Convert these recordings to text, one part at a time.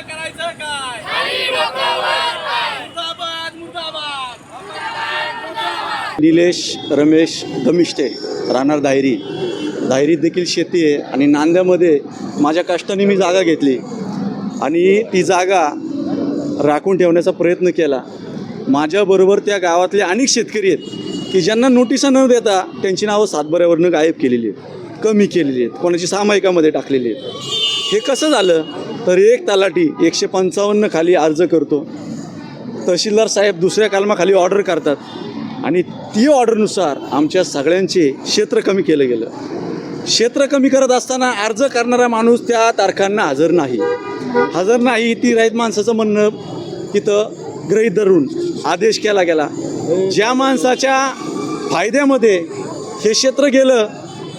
करायचं काय? मुर्दाबाद मुर्दाबाद. निलेश रमेश गमिष्टे राहणार दायरी. दायरीत देखील शेती आहे आणि नांद्यामध्ये माझ्या कष्टाने मी जागा घेतली. आणि ती जागा राखून ठेवण्याचा प्रयत्न केला. माझ्याबरोबर त्या गावातले अनेक शेतकरी आहेत की ज्यांना नोटिसा न देता त्यांची नावं सातबऱ्यावरनं गायब केलेली आहेत कमी केलेली आहेत कोणाची सामायिकामध्ये टाकलेली आहेत. हे कसं झालं? तर एक तलाठी एकशे पंचावन्न खाली अर्ज करतो. तहसीलदार साहेब दुसऱ्या कलमाखाली ऑर्डर करतात. आणि ती ऑर्डरनुसार आमच्या सगळ्यांचे क्षेत्र कमी केलं गेलं. क्षेत्र कमी करत असताना अर्ज करणारा माणूस त्या तारखांना हजर नाही. हजर नाही ती राईत माणसाचं म्हणणं तिथं गृहीत धरून आदेश केला गेला. ज्या माणसाच्या फायद्यामध्ये हे क्षेत्र गेलं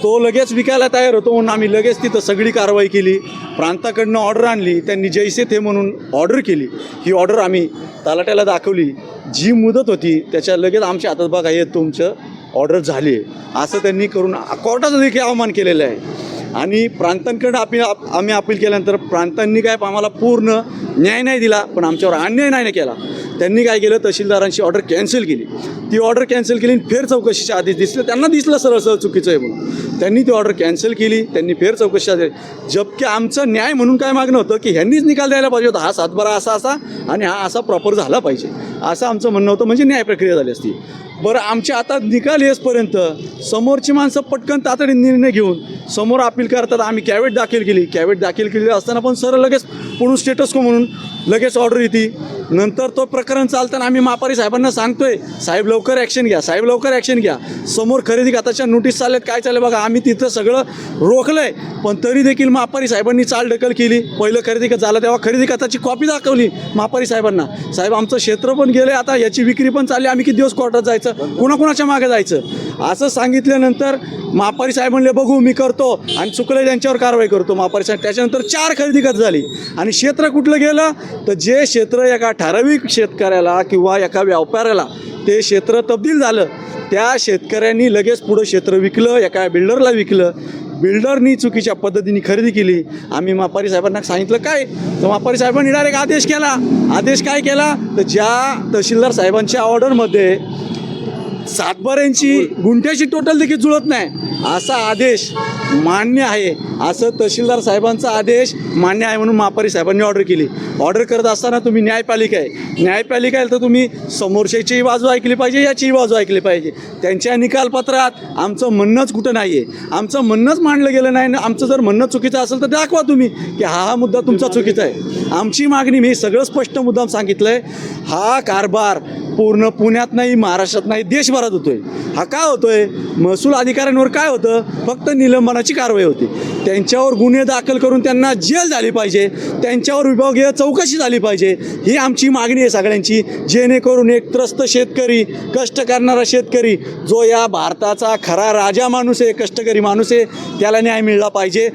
तो लगेच विकायला तयार होतो म्हणून आम्ही लगेच तिथं सगळी कारवाई केली. प्रांताकडनं ऑर्डर आणली. त्यांनी जैसे थे म्हणून ऑर्डर केली. ही ऑर्डर आम्ही तलाट्याला दाखवली. जी मुदत होती त्याच्या लगेच आमच्या हातात बघा हे तुमचं ऑर्डर झाली आहे. असं त्यांनी करून कोर्टाचं देखील अवमान केलेलं आहे. आणि प्रांतांकडं आपली आप- आम्ही अपील केल्यानंतर प्रांतांनी काय आम्हाला पूर्ण न्याय नाही दिला पण आमच्यावर अन्याय नाही केला. त्यांनी काय केलं? तहसीलदारांची ऑर्डर कॅन्सल केली. ती ऑर्डर कॅन्सल केली आणि फेर चौकशीचे आदेश दिसले. त्यांना दिसलं सरळ सरळ चुकीचं आहे म्हणून. त्यांनी ती ऑर्डर कॅन्सल केली त्यांनी फेर चौकशी आदेश जबकी आमचं न्याय म्हणून काय मागणं होतं की ह्यांनीच निकाल द्यायला पाहिजे होता. हा सातबारा असा असा आणि हा असा प्रॉपर झाला पाहिजे. असं आमचं म्हणणं होतं. म्हणजे न्याय प्रक्रिया झाली असती. बरं आमच्या आता निकाल येसपर्यंत समोरची माणसं पटकन तातडीने निर्णय घेऊन समोर अपील करतात. आम्ही कॅवेट दाखल केली. कॅवेट दाखल केली असताना पण सर लगेच पुढून स्टेटस को म्हणून लगेच ऑर्डर येते. नंतर तो प्रकरण चालताना आम्ही मापारी साहेबांना सांगतोय साहेब लवकर ॲक्शन घ्या साहेब लवकर ॲक्शन घ्या. समोर खरेदी खात्याच्या नोटीस चालल्यात काय चाललं बघा आम्ही तिथं सगळं रोखलंय. पण तरी देखील मापारी साहेबांनी चाल ढकल केली. पहिलं खरेदी खत झालं तेव्हा खरेदी खात्याची कॉपी दाखवली मापारी साहेबांना. साहेब आमचं क्षेत्र पण गेलं आता याची विक्री पण चालली आम्ही किती दिवस कोर्टात जायचं? कुणाकुणाच्या मागे जायचं? असं सांगितल्यानंतर मापारी साहेब म्हणले बघू मी करतो. आणि चुकलं त्यांच्यावर कारवाई करतो मापारी साहेब. त्याच्यानंतर चार खरेदी खत झाली. आणि क्षेत्र कुठलं गेलं? तर जे क्षेत्र एका ठराविक शेतकऱ्याला किंवा एका व्यापाऱ्याला ते क्षेत्र तब्दील झालं त्या शेतकऱ्यांनी लगेच पुढं क्षेत्र विकलं एका बिल्डरला विकलं. बिल्डरनी चुकीच्या पद्धतीने खरेदी केली. आम्ही मापारी साहेबांना सांगितलं काय? तर मापारी साहेबांनी डायरेक्ट आदेश केला. आदेश काय केला? तर ज्या तहसीलदार साहेबांच्या ऑर्डरमध्ये सातबाऱ्यांची गुंठ्याची टोटल देखील जुळत नाही. असा आदेश मान्य आहे. असं तहसीलदार साहेबांचा आदेश मान्य आहे म्हणून मापारी साहेबांनी ऑर्डर केली. ऑर्डर करत असताना तुम्ही न्यायपालिका आहे. न्यायपालिका आहे तर तुम्ही समोरच्याचीही बाजू ऐकली पाहिजे याचीही बाजू ऐकली पाहिजे. त्यांच्या निकालपत्रात आमचं म्हणणंच कुठं नाही आहे आमचं म्हणणंच मांडलं गेलं नाही. ना आमचं जर म्हणणं चुकीचं असेल तर दाखवा तुम्ही की हा हा मुद्दा तुमचा चुकीचा आहे. आमची मागणी मी सगळं स्पष्ट मुद्दाम सांगितलं आहे हा कारभार पूर्ण पुण्यात नाही महाराष्ट्रात नाही देशभरात होतोय. हा काय होतोय? महसूल अधिकाऱ्यांवर काय होतं? फक्त निलंबनाची कारवाई होती. त्यांच्यावर गुन्हे दाखल करून त्यांना जेल झाली पाहिजे. त्यांच्यावर विभागीय चौकशी झाली पाहिजे. ही आमची मागणी आहे सगळ्यांची. जेणेकरून एक त्रस्त शेतकरी कष्ट करणारा शेतकरी जो या भारताचा खरा राजा माणूस आहे कष्टकरी माणूस आहे त्याला न्याय मिळला पाहिजे.